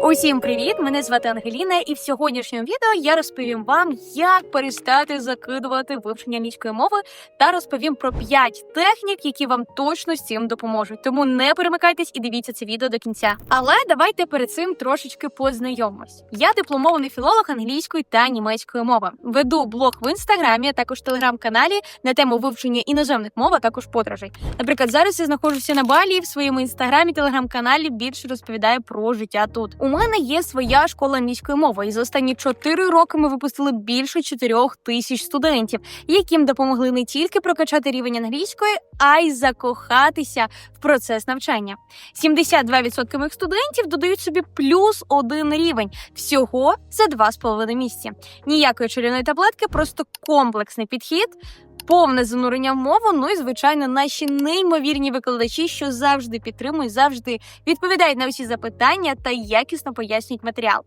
Усім привіт! Мене звати Ангеліна, і в сьогоднішньому відео я розповім вам, як перестати закидувати вивчення англійської мови та розповім про 5 технік, які вам точно з цим допоможуть. Тому не перемикайтесь і дивіться це відео до кінця. Але давайте перед цим трошечки познайомимось. Я дипломований філолог англійської та німецької мови. Веду блог в інстаграмі, а також телеграм-каналі на тему вивчення іноземних мов, а також подорожей. Наприклад, зараз я знаходжуся на Балі і в своєму інстаграмі, телеграм-каналі більше розповідаю про життя тут. У мене є своя школа англійської мови, і за останні 4 роки ми випустили більше 4 тисяч студентів, яким допомогли не тільки прокачати рівень англійської, а й закохатися в процес навчання. 72% моїх студентів додають собі плюс один рівень всього за 2,5 місяці. Ніякої чарівної таблетки, просто комплексний підхід. Повне занурення в мову, ну і звичайно, наші неймовірні викладачі, що завжди підтримують, завжди відповідають на усі запитання та якісно пояснюють матеріал.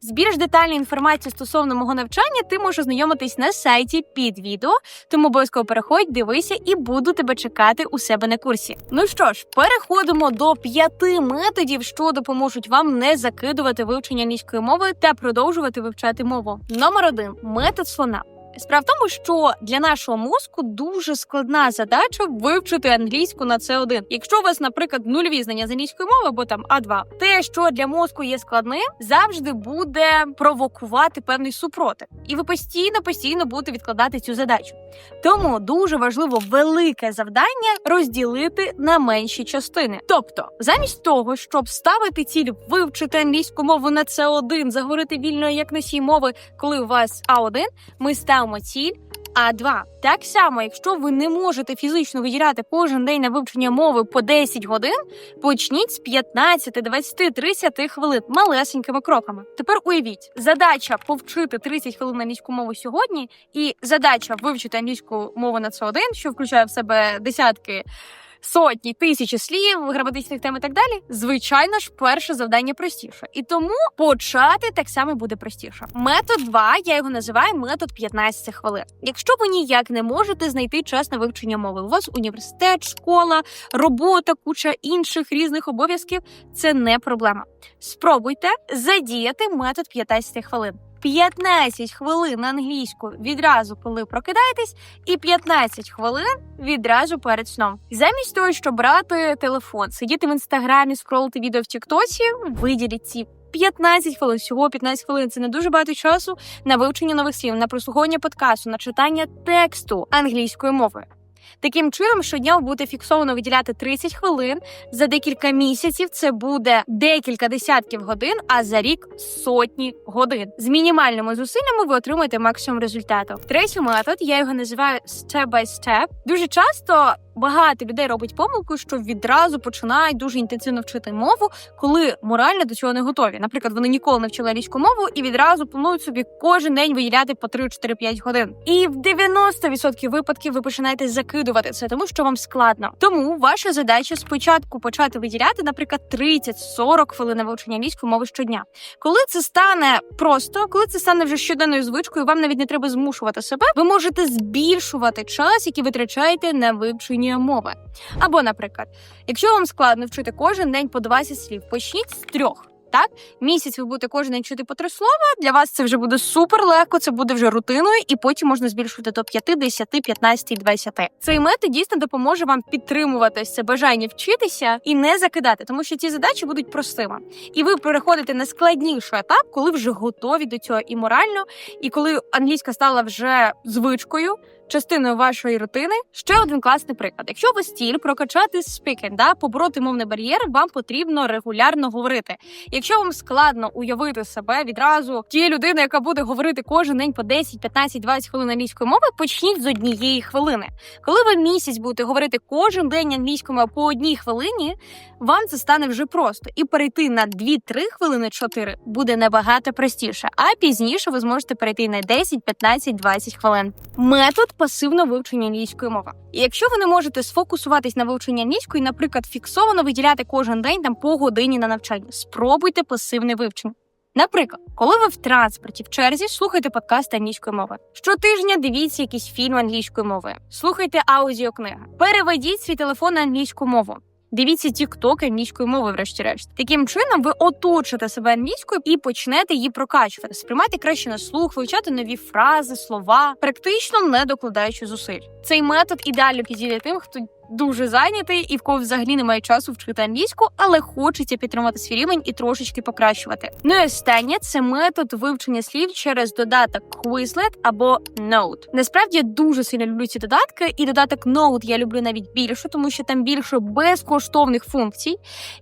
З більш детальною інформацією стосовно мого навчання ти можеш ознайомитись на сайті під відео, тому обов'язково переходь, дивися і буду тебе чекати у себе на курсі. Ну що ж, переходимо до п'яти методів, що допоможуть вам не закидувати вивчення англійської мови та продовжувати вивчати мову. Номер один метод слона. Справа в тому, що для нашого мозку дуже складна задача вивчити англійську на це 1 Якщо у вас, наприклад, нульові знання з англійської мови або там А2, те, що для мозку є складним, завжди буде провокувати певний супротив, і ви постійно постійно будете відкладати цю задачу. Тому дуже важливо велике завдання розділити на менші частини. Тобто, замість того, щоб ставити ціль вивчити англійську мову на це 1 заговорити вільно як носій мови, коли у вас А1, ми ставимо ціль. А2. так само, якщо ви не можете фізично виділяти кожен день на вивчення мови по 10 годин, почніть з 15, 20, 30 хвилин малесенькими кроками. Тепер уявіть, задача повчити 30 хвилин англійську мову сьогодні, і задача вивчити англійську мову на це один, що включає в себе десятки. Сотні тисячі слів, граматичних тем і так далі. Звичайно ж, перше завдання простіше, і тому почати так само буде простіше. Метод 2, я його називаю метод 15 хвилин. Якщо ви ніяк не можете знайти час на вивчення мови, у вас університет, школа, робота, куча інших різних обов'язків, це не проблема. Спробуйте задіяти метод 15 хвилин. 15 хвилин англійську відразу, коли прокидаєтесь, і 15 хвилин відразу перед сном. Замість того, щоб брати телефон, сидіти в інстаграмі, скролити відео в Тіктоці, виділіть ці 15 хвилин, всього 15 хвилин. Це не дуже багато часу на вивчення нових слів, на прослуховування подкасту, на читання тексту англійської мови. Таким чином, щодня буде фіксовано виділяти 30 хвилин. За декілька місяців це буде декілька десятків годин, а за рік сотні годин. З мінімальними зусиллями ви отримаєте максимум результату. Третій метод я його називаю step by step. Дуже часто багато людей робить помилку, що відразу починають дуже інтенсивно вчити мову, коли морально до цього не готові. Наприклад, вони ніколи не вчили англійську мову і відразу планують собі кожен день виділяти по 3-4-5 годин. І в 90% випадків ви починаєте закидувати це, тому що вам складно. Тому ваша задача спочатку почати виділяти, наприклад, 30-40 хвилин на вивчення англійської мови щодня. Коли це стане просто, коли це стане вже щоденною звичкою, вам навіть не треба змушувати себе. Ви можете збільшувати час, який витрачаєте на вивчення мови. Або, наприклад, якщо вам складно вчити кожен день по 20 слів, почніть з трьох. Так, місяць ви будете кожен день чути по три слова. Для вас це вже буде супер легко, це буде вже рутиною, і потім можна збільшувати до 5, 10, 15 і 20. Цей метод дійсно допоможе вам підтримувати це бажання вчитися і не закидати, тому що ці задачі будуть простими. І ви переходите на складніший етап, коли вже готові до цього і морально, і коли англійська стала вже звичкою. Частиною вашої рутини ще один класний приклад. Якщо ви стіль прокачати speaking, да, побороти мовний бар'єр, вам потрібно регулярно говорити. Якщо вам складно уявити себе відразу тієї людини, яка буде говорити кожен день по 10, 15, 20 хвилин англійської мови, почніть з однієї хвилини. Коли ви місяць будете говорити кожен день англійською по одній хвилині, вам це стане вже просто. І перейти на 2-3 хвилини 4 буде набагато простіше. А пізніше ви зможете перейти на 10, 15, 20 хвилин. Метод пасивно вивчення англійської мови. І якщо ви не можете сфокусуватись на вивченні англійської, наприклад, фіксовано виділяти кожен день там по годині на навчання, спробуйте пасивне вивчення. Наприклад, коли ви в транспорті в черзі слухайте подкасти англійської мови. Щотижня дивіться якийсь фільм англійської мови, слухайте аудіокниги, переведіть свій телефон на англійську мову. Дивіться тіктоки англійської мови, врешті-решт. Таким чином, ви оточите себе англійською і почнете її прокачувати, сприймати краще на слух, вивчати нові фрази, слова, практично не докладаючи зусиль. Цей метод ідеально підійде тим, хто дуже зайнятий і в кого взагалі немає часу вчити англійську, але хочеться підтримати свій рівень і трошечки покращувати. Ну і останнє це метод вивчення слів через додаток Quizlet або Note. Насправді я дуже сильно люблю ці додатки, і додаток Note я люблю навіть більше, тому що там більше безкоштовних функцій.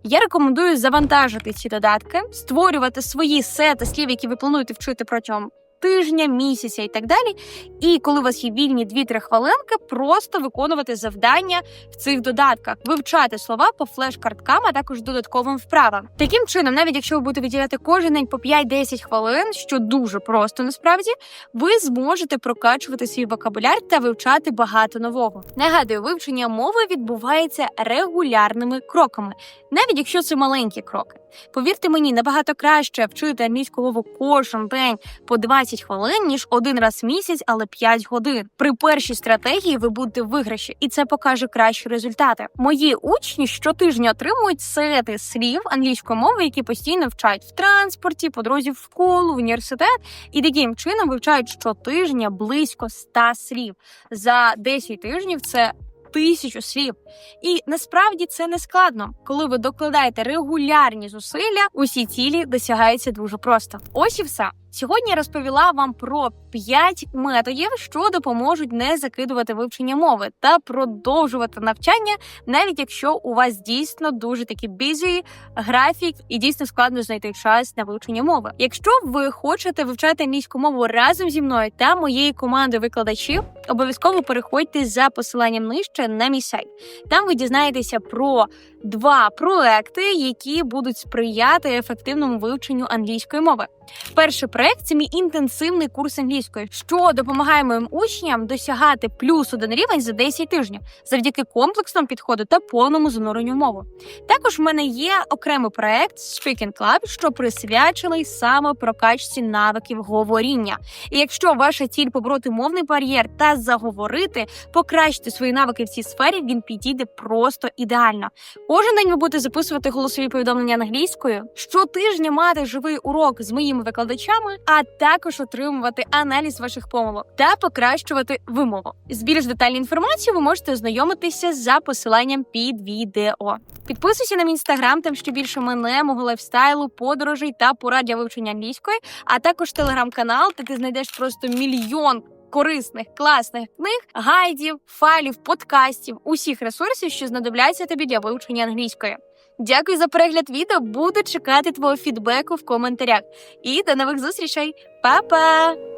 Я рекомендую завантажити ці додатки, створювати свої сети слів, які ви плануєте вчити протягом. Тижня, місяця і так далі. І коли у вас є вільні 2-3 хвилинки, просто виконувати завдання в цих додатках, вивчати слова по флеш-карткам, а також додатковим вправам. Таким чином, навіть якщо ви будете виділяти кожен день по 5-10 хвилин, що дуже просто насправді, ви зможете прокачувати свій вокабуляр та вивчати багато нового. Нагадую, вивчення мови відбувається регулярними кроками, навіть якщо це маленькі кроки. Повірте мені, набагато краще вчити англійську мову кожен день по 20 хвилин, ніж один раз в місяць, але 5 годин. При першій стратегії ви будете в виграші, і це покаже кращі результати. Мої учні щотижня отримують сети слів англійської мови, які постійно вчать в транспорті, по дорозі в школу, в університет, і таким чином вивчають щотижня близько 100 слів. За 10 тижнів це тисячу слів. І насправді це не складно. Коли ви докладаєте регулярні зусилля, усі цілі досягаються дуже просто. Ось і все. Сьогодні я розповіла вам про 5 методів, що допоможуть не закидувати вивчення мови та продовжувати навчання, навіть якщо у вас дійсно дуже такий бізі графік і дійсно складно знайти час на вивчення мови. Якщо ви хочете вивчати англійську мову разом зі мною та моєю командою викладачів, обов'язково переходьте за посиланням нижче на мій сайт. Там ви дізнаєтеся про два проекти, які будуть сприяти ефективному вивченню англійської мови. Перший проект це мій інтенсивний курс англійської, що допомагає моїм учням досягати плюс один рівень за 10 тижнів завдяки комплексному підходу та повному зануренню в мову. Також в мене є окремий проект Speaking Club, що присвячений саме прокачці навиків говоріння. І якщо ваша ціль побороти мовний бар'єр та заговорити, покращити свої навики в цій сфері, він підійде просто ідеально. Кожен день ви будете записувати голосові повідомлення англійською, щотижня мати живий урок з моїми викладачами, а також отримувати аналіз ваших помилок та покращувати вимову. З більш детальною інформацією ви можете ознайомитися за посиланням під відео. Підписуйся на мій інстаграм, там ще більше мене, мого лайфстайлу, подорожей та порад для вивчення англійської, а також телеграм-канал, де ти знайдеш просто мільйон. Корисних класних книг, гайдів, файлів, подкастів, усіх ресурсів, що знадобляться тобі для вивчення англійської. Дякую за перегляд відео. Буду чекати твого фідбеку в коментарях. І до нових зустрічей. Па-па!